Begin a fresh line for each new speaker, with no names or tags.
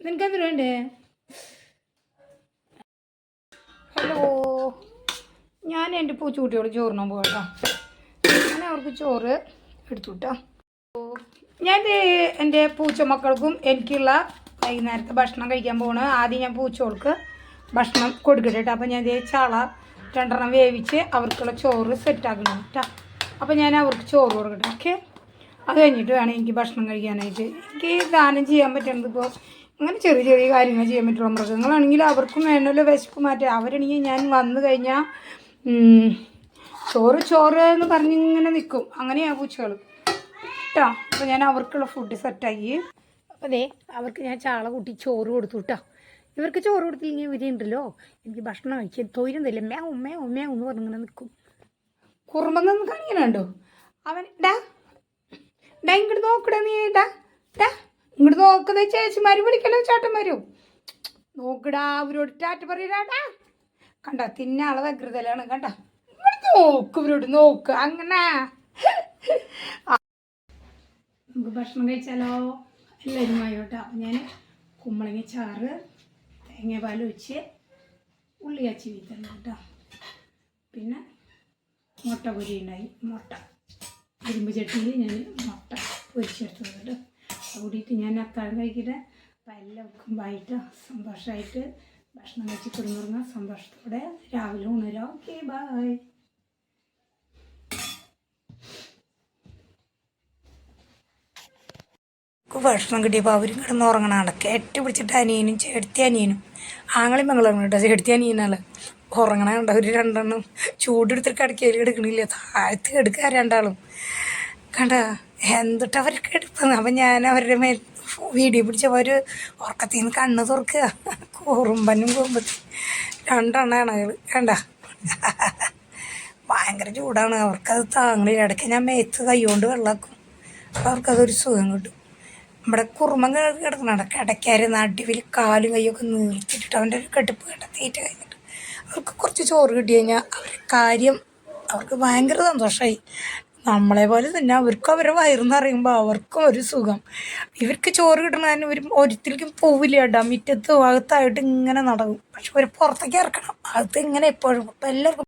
നിനക്കെന്ത് വേണ്ടേ ഹലോ ഞാൻ എന്റെ പൂച്ചൂട്ടിയോട് ചോറിനാൻ പോകട്ടോ ഞാൻ അവർക്ക് ചോറ് എടുത്തു ഞാൻ എന്റെ പൂച്ച മക്കൾക്കും എനിക്കുള്ള വൈകുന്നേരത്തെ ഭക്ഷണം കഴിക്കാൻ പോകണം ആദ്യം ഞാൻ പൂച്ചകൾക്ക് ഭക്ഷണം കൊടുക്കട്ടെ കേട്ടോ അപ്പോൾ ഞാൻ ദേ ചാള രണ്ടെണ്ണം വേവിച്ച് അവർക്കുള്ള ചോറ് സെറ്റാക്കണം കേട്ടോ അപ്പോൾ ഞാൻ അവർക്ക് ചോറ് കൊടുക്കട്ടെ ഓക്കെ അത് കഴിഞ്ഞിട്ട് വേണം എനിക്ക് ഭക്ഷണം കഴിക്കാനായിട്ട്. എനിക്ക് ദാനം ചെയ്യാൻ പറ്റുന്നത് ഇപ്പോൾ അങ്ങനെ ചെറിയ ചെറിയ കാര്യങ്ങൾ ചെയ്യാൻ പറ്റുള്ളൂ. മൃഗങ്ങളാണെങ്കിൽ അവർക്കും വേണമല്ലോ വിശപ്പ് മാറ്റുക അവരാണെങ്കിൽ ഞാൻ വന്നു കഴിഞ്ഞാൽ ചോറ് ചോറ് എന്ന് പറഞ്ഞ് ഇങ്ങനെ നിൽക്കും അങ്ങനെയാണ് പൂച്ചകൾ കേട്ടോ അപ്പോൾ ഞാൻ അവർക്കുള്ള ഫുഡ് സെറ്റാക്കി അപ്പോൾ ദേ അവർക്ക് ഞാൻ ചാള കൂട്ടി ചോറ് കൊടുത്തു കേട്ടോ ഇവർക്ക് ചോറ് കൊടുത്തില്ലെങ്കിൽ ഇവരുണ്ടല്ലോ എനിക്ക് ഭക്ഷണം കഴിക്കാൻ തൊയിരം തരില്ല. മേ ഉമ്മേ ഉമ്മേ എന്ന് പറഞ്ഞിങ്ങനെ നിൽക്കും കുറുമ്പെന്ന് കാണിക്കണുണ്ടോ അവൻ ഡാ ഡാ ഇങ്ങോട്ട് നോക്കടാ നീ ഡാ ഡാ. ഇങ്ങോട്ട് നോക്കുന്ന ചേച്ചിമാരും വിളിക്കലോ ചേട്ടന്മാരും. നോക്കടാ അവരോട് ടാറ്റ പറയടാ കണ്ട തിന്നാളെ അഗ്രതലാണ് കണ്ട. ഇങ്ങോട്ട് നോക്ക് ഇവരോട് നോക്ക് അങ്ങനെ. നമുക്ക് ഭക്ഷണം കഴിച്ചാലോ? എല്ലാവരും ആയോട്ടോ. ഞാൻ കുമ്പളങ്ങ ചാറ് പാൽ ഒഴിച്ച് ഉള്ളി അച്ചി വീത്തണം കേട്ടോ. പിന്നെ മുട്ട പൊരി ഉണ്ടായി മുട്ട. ഇരുമ്പ് ചട്ടിയിൽ ഞാൻ മുട്ട പൊരിച്ചെടുത്തത് കേട്ടോ. കൂടിയിട്ട് ഞാൻ അത്താഴം കഴിക്കട്ടെ. അപ്പം എല്ലാവർക്കും വൈകിട്ട് സന്തോഷമായിട്ട് ഭക്ഷണം കഴിച്ച് കുടുംബം സന്തോഷത്തോടെ രാവിലെ ഉണരാം. ഓക്കെ ബായ് ഭക്ഷണം കിട്ടിയപ്പോൾ അവരും കിടന്ന് ഉറങ്ങണാണ് കെട്ടി പിടിച്ചിട്ട് അനിയനും ചേട്ടത്തി അനിയനും ആങ്ങളും മംഗളം കേട്ടോ ചേട്ടത്തി അനിയനാണ്. ഉറങ്ങണ കണ്ട. ഒരു രണ്ടെണ്ണം ചൂടെടുത്തിട്ട് കിടക്കയിൽ എടുക്കണില്ല താഴത്ത് എടുക്കുക രണ്ടാളും. കണ്ട? എന്തിട്ട് അവർക്ക് എടുക്കുന്നത് അപ്പം ഞാൻ അവരുടെ മേൽ വീഡിയോ പിടിച്ചപ്പോൾ അവർ ഉറക്കത്തിൽ നിന്ന് കണ്ണ് തുറക്കുക. കൂറുമ്പനും കുറുമ്പത്തി. രണ്ടെണ്ണമാണ് അയാൾ കണ്ട? ഭയങ്കര ചൂടാണ്. അവർക്കത് താങ്ങി ഇടയ്ക്ക് ഞാൻ മേത്ത് കൈകൊണ്ട് വെള്ളമാക്കും അപ്പോൾ അവർക്കതൊരു സുഖം കിട്ടും. നമ്മുടെ കുറുമൻ കിടക്കണ കിടക്കാര് നടുവിൽ കാലും കൈയൊക്കെ നീർത്തിട്ടിട്ട് അവന്റെ ഒരു കെട്ടിപ്പ് കണ്ട തീറ്റ കഴിഞ്ഞിട്ട് അവർക്ക് കുറച്ച് ചോറ് കിട്ടി കഴിഞ്ഞാൽ അവരുടെ കാര്യം അവർക്ക് ഭയങ്കര സന്തോഷമായി നമ്മളെ പോലെ തന്നെ അവർക്ക് അവരുടെ വയറെന്ന് പറയുമ്പോൾ അവർക്കും ഒരു സുഖം. ഇവർക്ക് ചോറ് കിട്ടണതിന് ഇവർ ഒരിക്കലും പോവില്ല. കേട്ടോ മുറ്റത്ത് ഭാഗത്തായിട്ട് ഇങ്ങനെ നടക്കും. പക്ഷെ ഒരു പുറത്തേക്ക് ഇറക്കണം. അത് ഇങ്ങനെ എപ്പോഴും. എല്ലാവർക്കും